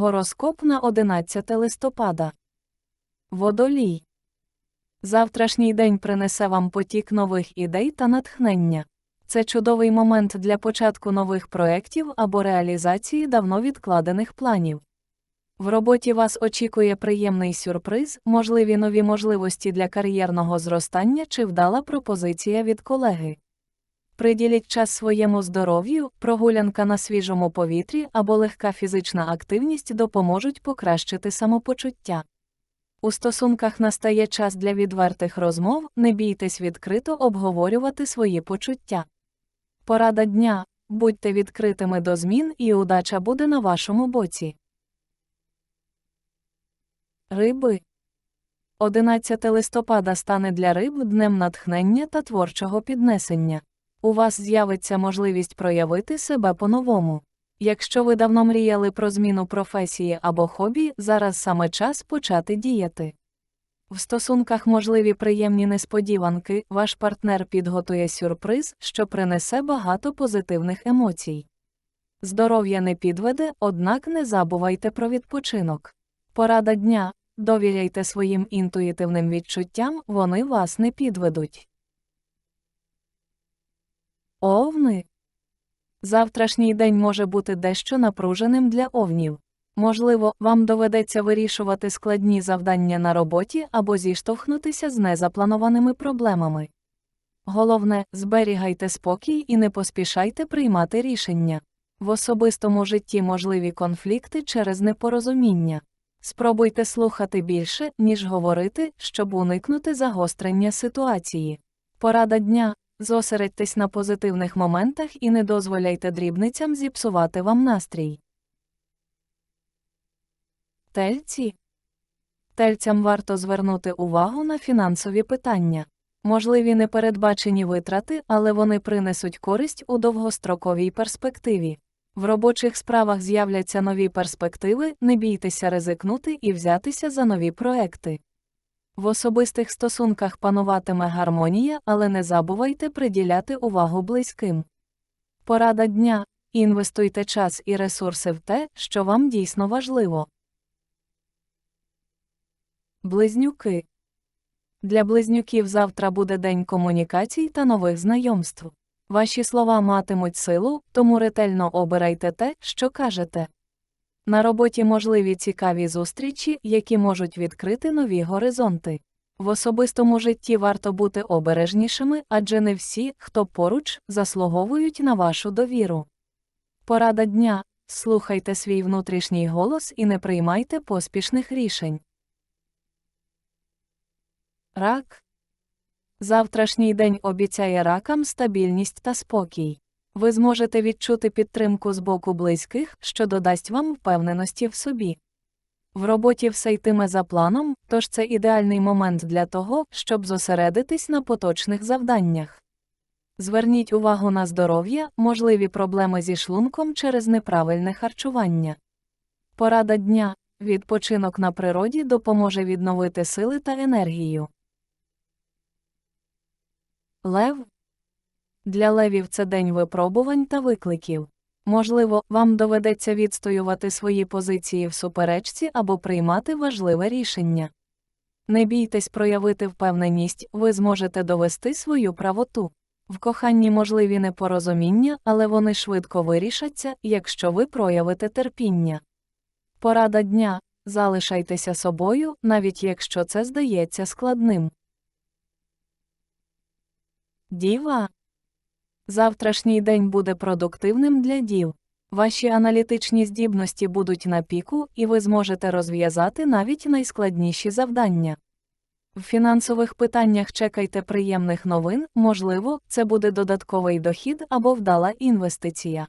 Гороскоп на 11 листопада. Водолій. Завтрашній день принесе вам потік нових ідей та натхнення. Це чудовий момент для початку нових проєктів або реалізації давно відкладених планів. В роботі вас очікує приємний сюрприз, можливі нові можливості для кар'єрного зростання чи вдала пропозиція від колеги. Приділіть час своєму здоров'ю, прогулянка на свіжому повітрі або легка фізична активність допоможуть покращити самопочуття. У стосунках настає час для відвертих розмов, не бійтесь відкрито обговорювати свої почуття. Порада дня будьте відкритими до змін і удача буде на вашому боці. Риби 11 листопада стане для риб днем натхнення та творчого піднесення. У вас з'явиться можливість проявити себе по-новому. Якщо ви давно мріяли про зміну професії або хобі, зараз саме час почати діяти. В стосунках можливі приємні несподіванки, ваш партнер підготує сюрприз, що принесе багато позитивних емоцій. Здоров'я не підведе, однак не забувайте про відпочинок. Порада дня довіряйте своїм інтуїтивним відчуттям, вони вас не підведуть. Овни. Завтрашній день може бути дещо напруженим для овнів. Можливо, вам доведеться вирішувати складні завдання на роботі або зіштовхнутися з незапланованими проблемами. Головне, зберігайте спокій і не поспішайте приймати рішення. В особистому житті можливі конфлікти через непорозуміння. Спробуйте слухати більше, ніж говорити, щоб уникнути загострення ситуації. Порада дня зосередьтесь на позитивних моментах і не дозволяйте дрібницям зіпсувати вам настрій. Тельці. Тельцям варто звернути увагу на фінансові питання. Можливі непередбачені витрати, але вони принесуть користь у довгостроковій перспективі. В робочих справах з'являться нові перспективи, не бійтеся ризикнути і взятися за нові проекти. В особистих стосунках пануватиме гармонія, але не забувайте приділяти увагу близьким. Порада дня інвестуйте час і ресурси в те, що вам дійсно важливо. Близнюки. Для близнюків завтра буде день комунікацій та нових знайомств. Ваші слова матимуть силу, тому ретельно обирайте те, що кажете. На роботі можливі цікаві зустрічі, які можуть відкрити нові горизонти. В особистому житті варто бути обережнішими, адже не всі, хто поруч, заслуговують на вашу довіру. Порада дня слухайте свій внутрішній голос і не приймайте поспішних рішень. Рак. Завтрашній день обіцяє ракам стабільність та спокій. Ви зможете відчути підтримку з боку близьких, що додасть вам впевненості в собі. В роботі все йтиме за планом, тож це ідеальний момент для того, щоб зосередитись на поточних завданнях. Зверніть увагу на здоров'я, можливі проблеми зі шлунком через неправильне харчування. Порада дня відпочинок на природі допоможе відновити сили та енергію. Лев для левів це день випробувань та викликів. Можливо, вам доведеться відстоювати свої позиції в суперечці або приймати важливе рішення. Не бійтесь проявити впевненість, ви зможете довести свою правоту. В коханні можливі непорозуміння, але вони швидко вирішаться, якщо ви проявите терпіння. Порада дня залишайтеся собою, навіть якщо це здається складним. Діва Завтрашній день буде продуктивним для дів. Ваші аналітичні здібності будуть на піку, і ви зможете розв'язати навіть найскладніші завдання. В фінансових питаннях чекайте приємних новин, можливо, це буде додатковий дохід або вдала інвестиція.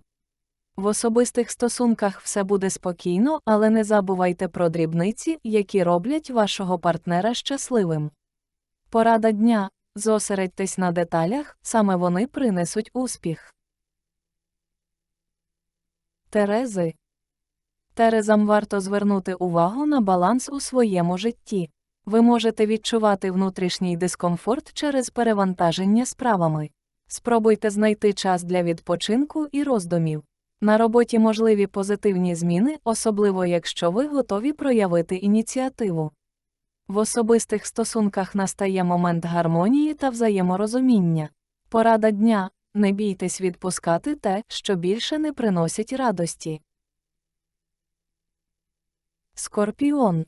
В особистих стосунках все буде спокійно, але не забувайте про дрібниці, які роблять вашого партнера щасливим. Порада дня Зосередьтесь на деталях, саме вони принесуть успіх. Терези Терезам варто звернути увагу на баланс у своєму житті. Ви можете відчувати внутрішній дискомфорт через перевантаження справами. Спробуйте знайти час для відпочинку і роздумів. На роботі можливі позитивні зміни, особливо якщо ви готові проявити ініціативу. В особистих стосунках настає момент гармонії та взаєморозуміння. Порада дня не бійтесь відпускати те, що більше не приносить радості. Скорпіон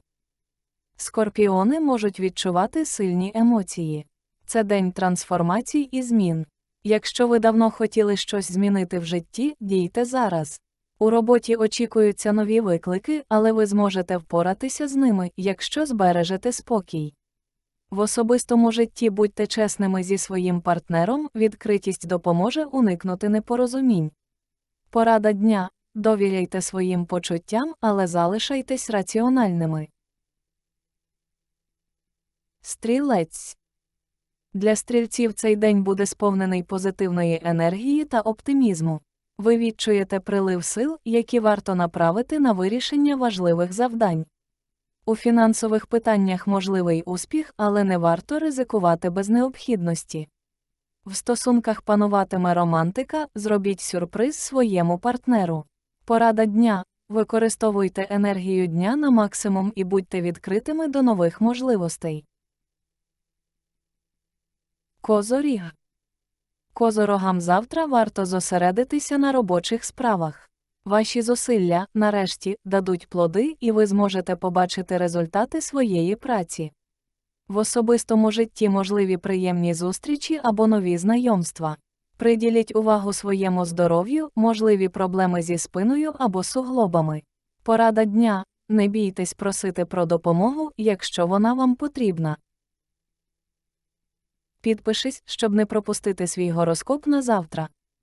Скорпіони можуть відчувати сильні емоції. Це день трансформацій і змін. Якщо ви давно хотіли щось змінити в житті, дійте зараз. У роботі очікуються нові виклики, але ви зможете впоратися з ними, якщо збережете спокій. В особистому житті будьте чесними зі своїм партнером, відкритість допоможе уникнути непорозумінь. Порада дня довіряйте своїм почуттям, але залишайтесь раціональними. Стрілець для стрільців цей день буде сповнений позитивної енергії та оптимізму. Ви відчуєте прилив сил, які варто направити на вирішення важливих завдань. У фінансових питаннях можливий успіх, але не варто ризикувати без необхідності. В стосунках пануватиме романтика, зробіть сюрприз своєму партнеру. Порада дня використовуйте енергію дня на максимум і будьте відкритими до нових можливостей. Козоріг. Козорогам завтра варто зосередитися на робочих справах. Ваші зусилля, нарешті, дадуть плоди, і ви зможете побачити результати своєї праці. В особистому житті можливі приємні зустрічі або нові знайомства. Приділіть увагу своєму здоров'ю, можливі проблеми зі спиною або суглобами. Порада дня не бійтесь просити про допомогу, якщо вона вам потрібна. Підпишись, щоб не пропустити свій гороскоп на завтра.